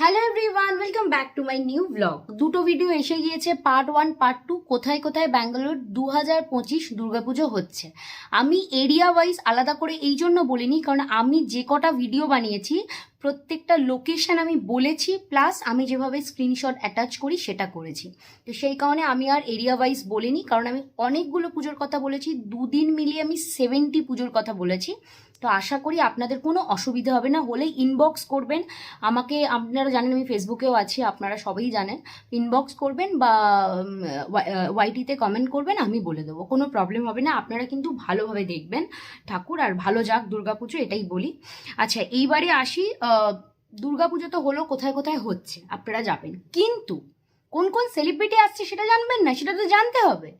Hello everyone welcome back to my new blog দুটো video এসে গিয়েছে পার্ট ওয়ান পার্ট টু কোথায় কোথায় ব্যাঙ্গালোর দু হাজার পঁচিশ দুর্গাপুজো হচ্ছে। আমি এরিয়া ওয়াইজ আলাদা করে এই জন্য বলিনি, কারণ আমি যে কটা ভিডিও বানিয়েছি, প্রত্যেকটা লোকেশন আমি বলেছি প্লাস আমি যেভাবে স্ক্রিনশট অ্যাটাচ করি, সেটা করেছি। তো সেই কারণে আমি আর এরিয়া ওয়াইজ বলিনি, কারণ আমি অনেকগুলো পুজোর কথা বলেছি, দুদিন মিলিয়ে আমি সেভেন্টি পুজোর কথা বলেছি। তো আশা করি আপনাদের কোনো অসুবিধা হবে না। হলে ইনবক্স করবেন। আমাকে আপনারা জানেন আমি ফেসবুকেও আছি, আপনারা সবাই জানেন। ইনবক্স করবেন বা ওয়াইটিতে কমেন্ট করবেন, আমি বলে দেবো। কোনো প্রবলেম হবে না। আপনারা কিন্তু ভালোভাবে দেখবেন ঠাকুর, আর ভালো যাক, দুর্গাপুজো এটাই বলি। আচ্ছা এইবারে আসি দুর্গাপুজো তো হলো, কোথায় কোথায় হচ্ছে? আপনারা যাবেন। কিন্তু কোন কোন সেলিব্রিটি আসছে সেটা জানবেন না? সেটা তো জানতে হবে।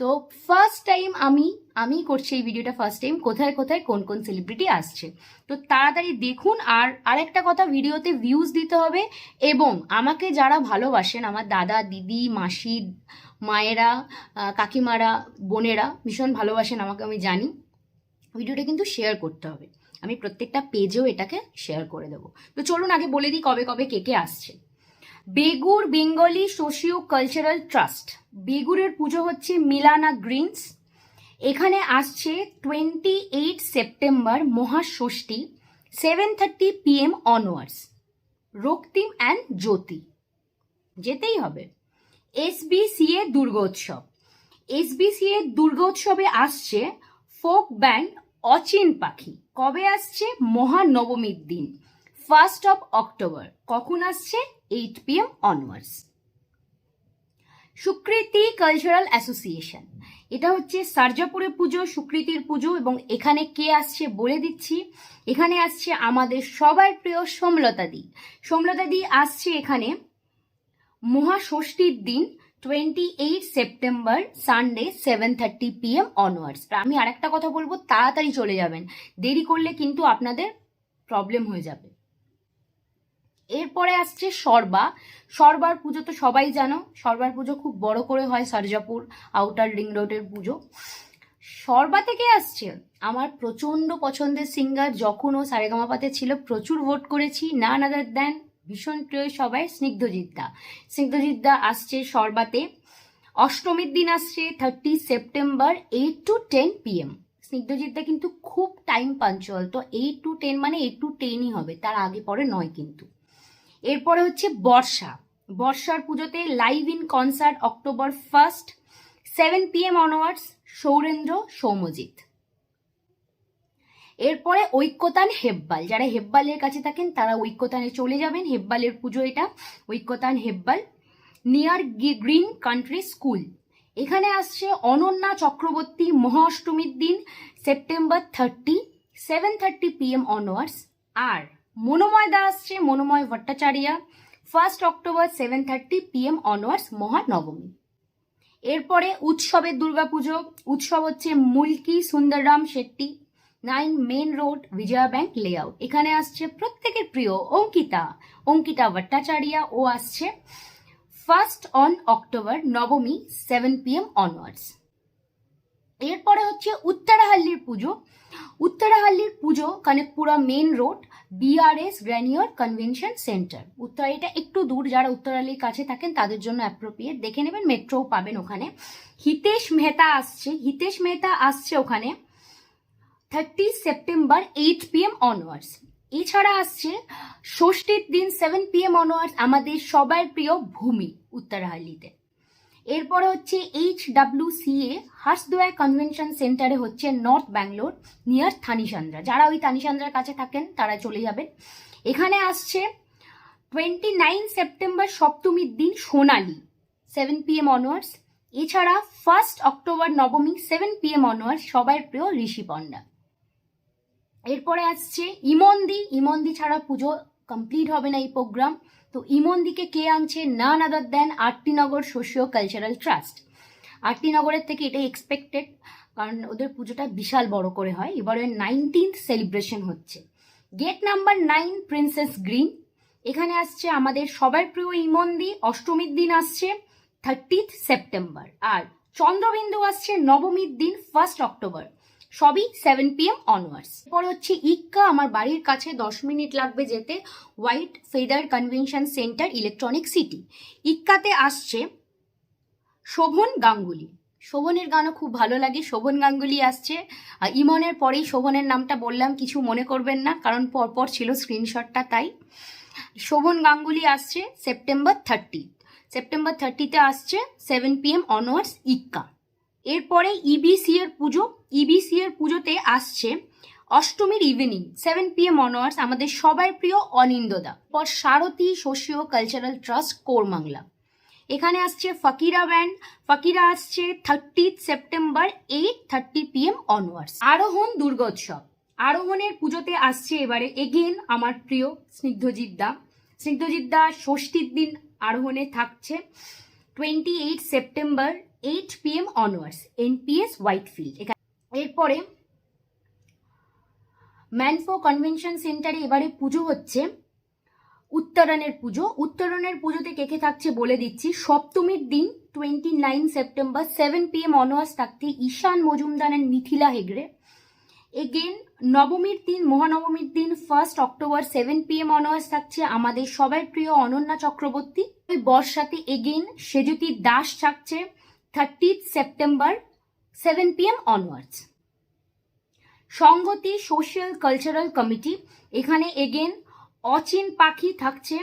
তো ফার্স্ট টাইম আমি আমি করছি এই ভিডিওটা ফার্স্ট টাইম কোথায় কোথায়, কোন কোন সেলিব্রিটি আসছে। তো তাড়াতাড়ি দেখুন আর আরেকটা কথা ভিডিওতে ভিউজ দিতে হবে এবং আমাকে যারা ভালোবাসেন, আমার দাদা, দিদি, মাসি, মায়েরা কাকিমারা, বোনেরা, ভীষণ ভালোবাসেন আমাকে, আমি জানি ভিডিওটা কিন্তু শেয়ার করতে হবে। আমি প্রত্যেকটা পেজেও এটাকে শেয়ার করে দেবো। তো চলুন আগে বলে দিই কবে কবে কে কে আসছে। Begur Bengali socio cultural trust বেগুরের পুজো হচ্ছে মিলানা গ্রিনস। এখানে আসছে twenty eight September Mahashashthi seven thirty PM onwards Raktim and Jyoti. যেতেই হবে। এসবিসিএ দুর্গোৎসব। এসবিসিএ দুর্গোৎসবে আসছে ফোক ব্যান্ড অচিন পাখি। কবে আসছে? মহানবমীর দিন। ফার্স্ট অফ অক্টোবর কখন আসছে? Eight PM onwards Sukriti cultural association এটা হচ্ছে সারজাপুরের পুজো, সুকৃতির পুজো এবং এখানে কে আসছে বলে দিচ্ছি। এখানে আসছে আমাদের সবার প্রিয় সোমলতা দি। দি আসছে এখানে মহাষষ্ঠীর দিন twenty eight September Sunday seven thirty PM onwards আমি আরেকটা কথা বলব, তাড়াতাড়ি চলে যাবেন। দেরি করলে কিন্তু আপনাদের প্রবলেম হয়ে যাবে। এরপরে আসছে সরবা। সরবার পুজো তো সবাই জানো। সরবার পুজো খুব বড় করে হয় সারজাপুর আউটার রিং রোডের পুজো। সরবা থেকে আসছে আমার প্রচণ্ড পছন্দের সিঙ্গার যখন ও সারেগামাপাতে ছিল, প্রচুর ভোট করেছি। না নাদার দেন ভীষণ প্রিয় সবাই স্নিগ্ধজিৎ দা। স্নিগ্ধজিৎ দা আসছে সরবাতে। অষ্টমীর দিন আসছে thirty September eight to ten PM Snigdhajit দা কিন্তু খুব টাইম পাঞ্চুয়াল তো এইট টু টেন মানে এইট টু টেনই হবে। তার আগে পরে নয় কিন্তু। এরপরে হচ্ছে বর্ষা। বর্ষার পুজোতে live in concert October first seven PM onwards Saurendra, Soumajit. এরপরে ঐক্যতান হেব্বাল। যারা হেব্বালের কাছে থাকেন, তারা ঐক্যতানে চলে যাবেন। হেব্বালের পুজো এটা, Oikyatan Hebbal. Near green country school এখানে আসছে অনন্যা চক্রবর্তী মহাষ্টমীর দিন September thirty seven thirty PM onwards আর মনোময় দা আসছে Monomoy Bhattacharya first October seven thirty PM onwards মহানবমী। এরপরে উৎসবের দুর্গাপুজো, উৎসব হচ্ছে Mulki Sundarram Shetty nine main road Vijaya bank layout এখানে আসছে প্রত্যেকের প্রিয় অঙ্কিতা অঙ্কিতা ভট্টাচার্যা ও আসছে ফার্স্ট অন অক্টোবর নবমী সেভেন পিএম অনওয়ার্ডস এরপরে হচ্ছে উত্তরাহাল্লির পুজো। উত্তরাহাল্লির পুজো Kanakapura main road BRS grandeur convention centre Uttara এটা একটু দূর, যারা উত্তরাহাল্লির কাছে থাকেন তাদের জন্য অ্যাপ্রোপ্রিয়েট দেখে নেবেন মেট্রোও পাবেন ওখানে। হিতেশ মেহতা আসছে, হিতেশ মেহতা আসছে ওখানে thirty September eight PM onwards এছাড়া আসছে ষষ্ঠীর দিন সেভেন পিএম অনওয়ার্ডস আমাদের সবার প্রিয় ভূমি উত্তরাহাল্লিতে। এরপরে হচ্ছে এইচ ডাব্লিউ সিএ হাসদোয়া কনভেনশন সেন্টারে হচ্ছে নর্থ ব্যাঙ্গালোর নিয়ার থানিসান্দ্রা যারা ওই থানিসান্দ্রার কাছে থাকেন, তারা চলে যাবেন। এখানে আসছে টোয়েন্টি নাইন সেপ্টেম্বর সপ্তমীর দিন Sonali seven P M onwards এছাড়া ফার্স্ট অক্টোবর নবমী সেভেন পি এম অনওয়ার্স সবার প্রিয় ঋষি পণ্ডা। এরপরে আসছে ইমন্দি। ইমন্দি ছাড়া পুজো কমপ্লিট হবে না এই প্রোগ্রাম তো ইমন্দিকে কে আনছে? None other than RT Nagar socio cultural trust আরটিনগরের থেকে এটাই এক্সপেক্টেড কারণ ওদের পুজোটা বিশাল বড় করে হয়। এবারে নাইনটিন্থ সেলিব্রেশন হচ্ছে। Gate number nine princess green এখানে আসছে আমাদের সবার প্রিয় ইমন্দি অষ্টমীর দিন আসছে থার্টিথ সেপ্টেম্বর আর চন্দ্রবিন্দু আসছে নবমীর দিন ফার্স্ট অক্টোবর সবই সেভেন পি এম অনওয়ার্স এরপর হচ্ছে ইক্কা, আমার বাড়ির কাছে দশ মিনিট লাগবে যেতে white feather convention centre electronic city ইক্কাতে আসছে শোভন গাঙ্গুলি। শোভনের গানও খুব ভালো লাগে, শোভন গাঙ্গুলি আসছে। ইমনের পরেই শোভনের নামটা বললাম, কিছু মনে করবেন না, কারণ পরপর ছিল স্ক্রিনশটটা তাই। শোভন গাঙ্গুলি আসছে সেপ্টেম্বর থার্টি সেপ্টেম্বর থার্টিতে আসছে সেভেন পি এম অনওয়ার্স ইক্কা। এরপরে ইবিসি এর পুজো। ইবিসি এর পুজোতে আসছে অষ্টমীর evening seven P M onwards আমাদের সবার প্রিয় অনিন্দদা পর Sarathi socio cultural trust Koramangala এখানে আসছে ফকিরা ব্যান্ড ফকিরা আসছে thirty September eight thirty P M onwards Arohan Durgotsav. আরোহণের পুজোতে আসছে এবারে এগেন আমার প্রিয় স্নিগ্ধজিৎ দা। স্নিগ্ধজিৎ দা ষষ্ঠীর দিন আরোহণে থাকছে। Twenty eight September eight P M onwards NPS Whitefield. এরপরে ম্যানফো কনভেনশন সেন্টারে এবারে পুজো হচ্ছে, উত্তরণের পুজো। উত্তরণের পুজোতে কে কে থাকছে বলে দিচ্ছি। সপ্তমীর দিন twenty nine September seven P M onwards থাকতে ঈশান মজুমদার অ্যান্ড মিথিলা হেগড়ে। এগেন নবমীর দিন, মহানবমীর দিন first October seven P M onwards থাকছে আমাদের সবার প্রিয় অনন্যা চক্রবর্তী। ওই বর্ষাতে এগেন সেজুতি দাস থাকছে। Thirty September seven P M onwards Sangati social cultural committee এখানে এগেন অচিন পাখি থাকছে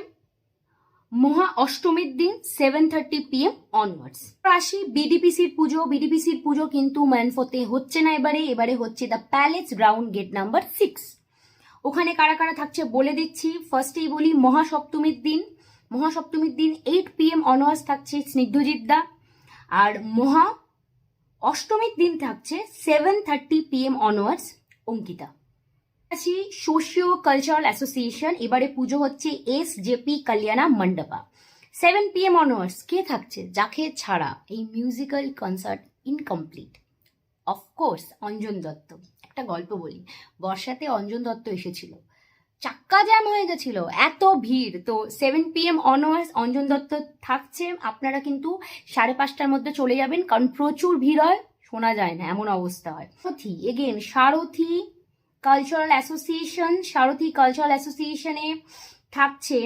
মহা অষ্টমীর দিন সেভেন থার্টি পিএম অনওয়ার্ডস আসি বিডিপিসির পুজো বিডিপিসির পুজো কিন্তু ম্যানফোতে হচ্ছে না এবারে এবারে হচ্ছে the palace ground gate number six ওখানে কারা কারা থাকছে বলে দিচ্ছি। ফার্স্টেই বলি মহাসপ্তমীর দিন। মহাসপ্তমীর দিন এইট পিএম অনওয়ার্স থাকছে স্নিগ্ধজিৎ দা। আর মহা অষ্টমীর দিন থাকছে seven thirty PM onwards Ankita. আছি সোশিও কালচারাল অ্যাসোসিয়েশন এবারে পুজো হচ্ছে S JP Kalyana Mandapa seven P M onwards কে থাকছে? যাকে ছাড়া এই musical concert incomplete of course Anjan Dutta. একটা গল্প বলি। বর্ষাতে অঞ্জন দত্ত এসেছিল। চাক্কা জ্যাম হয়ে গেছিল, এত ভিড়। তো seven P M onwards Anjan Dutta থাকছে, আপনারা কিন্তু সাড়ে পাঁচটার মধ্যে চলে যাবেন, কারণ প্রচুর ভিড় হয়, শোনা যায় না, এমন অবস্থা হয়। Sarathi again Sarathi cultural association Sarathi cultural অ্যাসোসিয়েশনে থাকছে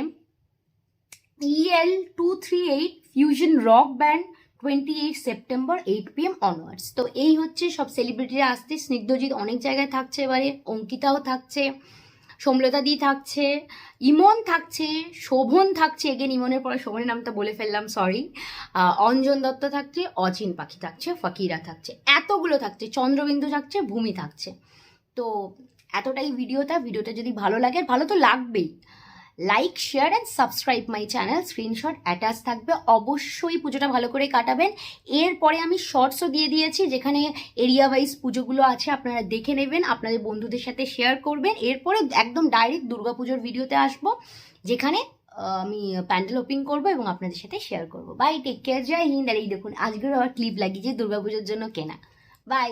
EL two three eight fusion rock band twenty eight September eight P M onwards তো এই হচ্ছে সব সেলিব্রিটিরা আসছে, স্নিগ্ধজিৎ অনেক জায়গায় থাকছে, এবারে অঙ্কিতাও থাকছে। সমলতা দি থাকছে, ইমন থাকছে, শোভন থাকছে। এগেন ইমনের পরে শোভনের নামটা বলে ফেললাম সরি অঞ্জন দত্ত থাকছে, অচিন পাখি থাকছে, ফকিরা থাকছে, এতগুলো থাকছে, চন্দ্রবিন্দু থাকছে, ভূমি থাকছে। তো এতটাই ভিডিওটা ভিডিওটা যদি ভালো লাগে, ভালো তো লাগবেই। Like share and subscribe my channel screenshot attach থাকবে। অবশ্যই পুজোটা ভালো করে কাটাবেন। এরপরে আমি শর্টসও দিয়ে দিয়েছি, যেখানে এরিয়া ওয়াইজ পুজোগুলো আছে, আপনারা দেখে নেবেন, আপনাদের বন্ধুদের সাথে শেয়ার করবেন। এরপরে একদম ডাইরেক্ট দুর্গাপুজোর ভিডিওতে আসব, যেখানে আমি প্যান্ডেল ওপিং করব এবং আপনাদের সাথে শেয়ার করব। Bye take care Jai Hind. আর এই দেখুন, আজকের আবার ক্লিপ লাগিয়েছে দুর্গাপুজোর জন্য কেনা। বাই